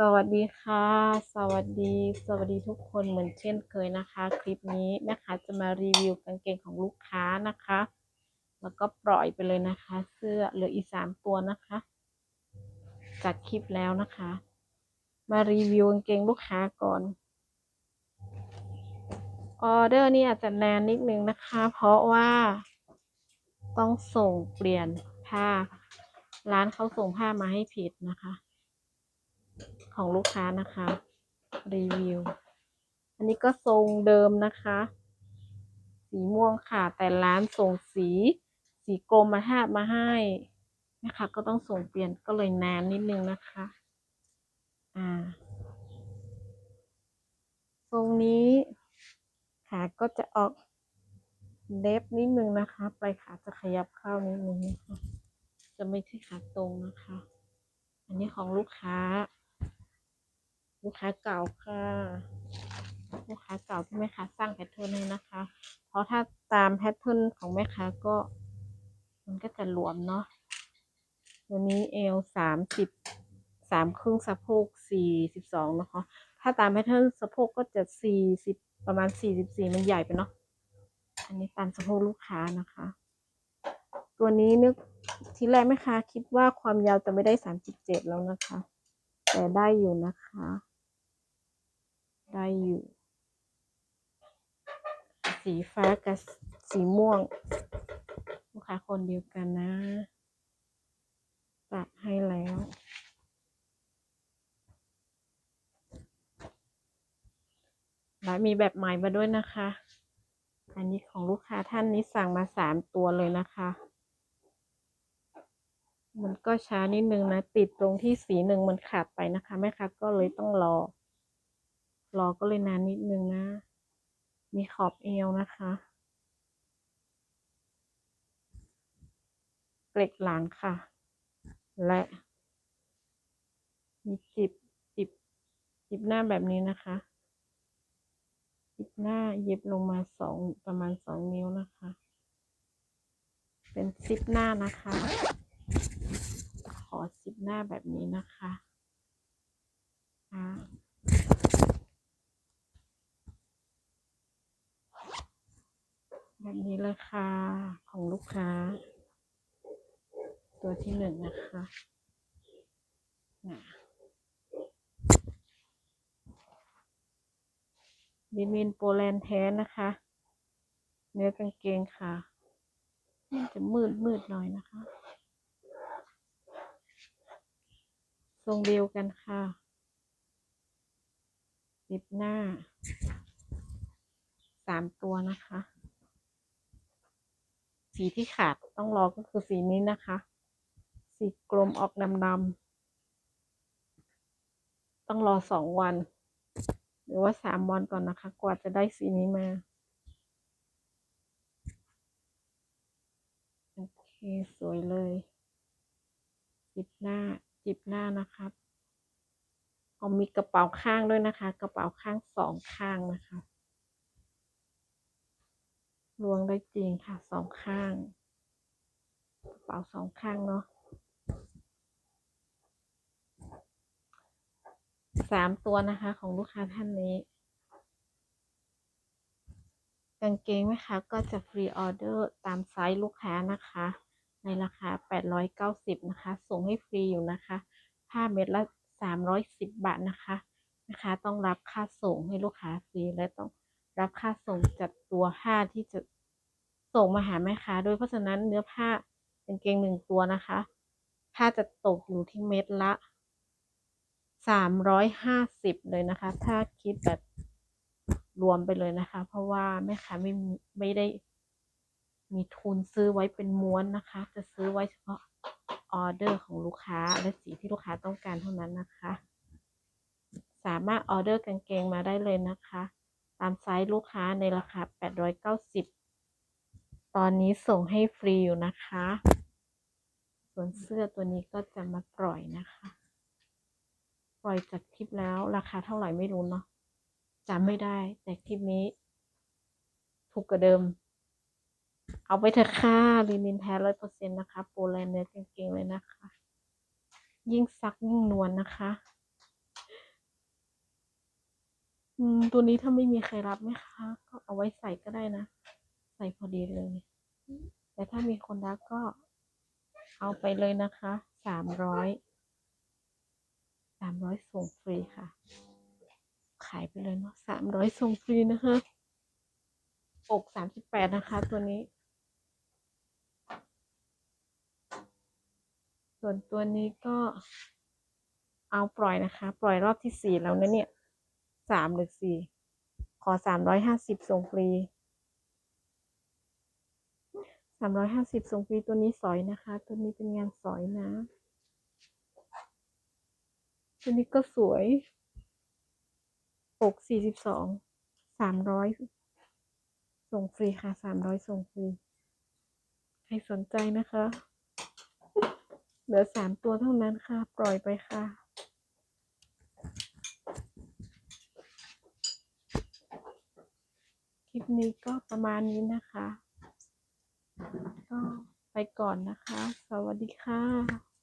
สวัสดีค่ะ สวัสดี สวัสดีทุกคนเหมือนเช่นเคยนะคะ คลิปนี้แม่ค้าจะมารีวิวกางเกงของลูกค้านะคะ แล้วก็ปล่อยไปเลยนะคะ เสื้อเหลืออีกสามตัวนะคะ จากคลิปแล้วนะคะ มารีวิวกางเกงลูกค้าก่อนออเดอร์นี่อาจจะนานนิดนึงนะคะ เพราะว่าต้องส่งเปลี่ยนผ้า ร้านเขาส่งผ้ามาให้ผิดนะคะ ของลูกค้านะคะ รีวิว อันนี้ก็ทรงเดิมนะคะ สีม่วงค่ะ แต่ร้านส่งสี สีกรมมาทาบมาให้นะคะ ก็ต้องส่งเปลี่ยนก็เลยนานนิดนึงนะคะ อ่า ทรงนี้ขาก็จะออกเล็บนิดนึงนะคะ ปลายขาจะขยับเข้านิดนึงนะคะ จะไม่ใช่ขาตรงนะคะ อันนี้ของลูกค้า ลูกค้าเก่าค่ะ ลูกค้าเก่าที่แม่ค้าสร้างแพทเทิร์นให้นะคะ เพราะถ้าตามแพทเทิร์นของแม่ค้าก็ มันก็จะหลวมเนาะตัวนี้เอลสามสิบสามครึ่งสะโพกสี่สิบสองนะคะ ถ้าตามแพทเทิร์นสะโพกก็จะสี่สิบประมาณสี่สิบสี่มันใหญ่ไปเนาะอันนี้ตามสะโพกลูกค้านะคะ ตัวนี้นึกทีแรกแม่ค้าคิดว่าความยาวจะไม่ได้สามสิบเจ็ดแล้วนะคะ แต่ได้อยู่นะคะ ได้อยู่ สีฟ้ากับสีม่วง ลูกค้าคนเดียวกันนะตัดให้แล้วและมีแบบใหม่มาด้วยนะคะ อันนี้ของลูกค้าท่านนี้สั่งมาสามตัวเลยนะคะ มันก็ช้านิดนึงนะ ติดตรงที่สีหนึ่งมันขาดไปนะคะ แม่ค้าก็เลยต้องรอ รอก็เลยนานนิดนึงนะ มีขอบเอวนะคะ เกล็ดหลังค่ะ และ มีจิบจิบจิบหน้าแบบนี้นะคะจิบหน้าเย็บลงมาสองประมาณสองนิ้วนะคะ เป็นซิปหน้านะคะ ขอซิปหน้าแบบนี้นะคะอ่าแบบ นี้เลยค่ะของลูกค้า ตัวที่หนึ่งนะคะนะลินินโปแลนด์แท้นะคะ เนื้อกางเกงค่ะ มันจะมืดมืดหน่อยนะคะ ทรงเดียวกันค่ะ ติดหน้าสามตัวนะคะ สีที่ขาดต้องรอก็คือสีนี้นะคะ สีกลมออกดำๆต้องรอสองวัน หรือว่าสามวันก่อนนะคะ กว่าจะได้สีนี้มาโอเคสวยเลย จิบหน้าจิบหน้านะครับเอามีกระเป๋าข้างด้วยนะคะ กระเป๋าข้างสองข้างนะคะ ลวงได้จริงค่ะสองข้างกระเป๋าสองข้างเนาะสามตัวนะคะของลูกค้าท่านนี้กางเกงไหมคะก็จะฟรีออเดอร์ตามไซส์ลูกค้านะคะ ในราคา 890 นะคะ ส่งให้ฟรีอยู่นะคะผ้าเม็ดละ 310 บาทนะคะนะคะ ต้องรับค่าส่งให้ลูกค้าฟรีและต้อง รับค่าส่งจัดตัวผ้าที่จะส่งมาหาแม่ค้าด้วยเพราะฉะนั้นเนื้อผ้ากางเกงหนึ่งตัวนะคะ ผ้าจะตกอยู่ที่เม็ดละ350เลยนะคะ ถ้าคิดแบบรวมไปเลยนะคะ เพราะว่าแม่ค้าไม่ไม่ได้มีทุนซื้อไว้เป็นม้วนนะคะ จะซื้อไว้เฉพาะออเดอร์ของลูกค้าและสีที่ลูกค้าต้องการเท่านั้นนะคะ สามารถออเดอร์กางเกงมาได้เลยนะคะามไซส์ลูกค้าในราคา 890 ตอนนี้ส่งให้ฟรีอยู่นะคะ ส่วนเสื้อตัวนี้ก็จะมาปล่อยนะคะ ปล่อยจากคลิปแล้วราคาเท่าไหร่ไม่รู้เนาะจำไม่ได้แต่คลิปนี้ ถูกกว่าเดิม เอาไปเถอะค่ะลินินแท้ร้อยเปอร์เซ็นต์นะคะ โปรแลนด์เนื้อกางเกงเลยนะคะ ยิ่งซักยิ่งนวลนนะคะ อืม ตัวนี้ถ้าไม่มีใครรับไหมคะ ก็เอาไว้ใส่ก็ได้นะ ใส่พอดีเลย แต่ถ้ามีคนรับก็เอาไปเลยนะคะ สามร้อย สามร้อยส่งฟรีค่ะ ขายไปเลยเนาะสามร้อยส่งฟรีนะคะอกสามสิบแปดนะคะ ตัวนี้ ส่วนตัวนี้ก็เอาปล่อยนะคะ ปล่อยรอบที่สี่แล้วนะเนี่ย สามหรือสี่ขอสามร้อยห้าสิบส่งฟรีสามร้อยห้าสิบส่งฟรีตัวนี้สอยนะคะ ตัวนี้เป็นงานสอยนะ ตัวนี้ก็สวยอกสี่สิบสองสามร้อยส่งฟรีค่ะสามร้อยส่งฟรีใครสนใจนะคะ เหลือสามตัวเท่านั้นค่ะ ปล่อยไปค่ะ ค ลิปนี้ก็ประมาณนี้นะคะ ก็ไปก่อนนะคะ สวัสดีค่ะ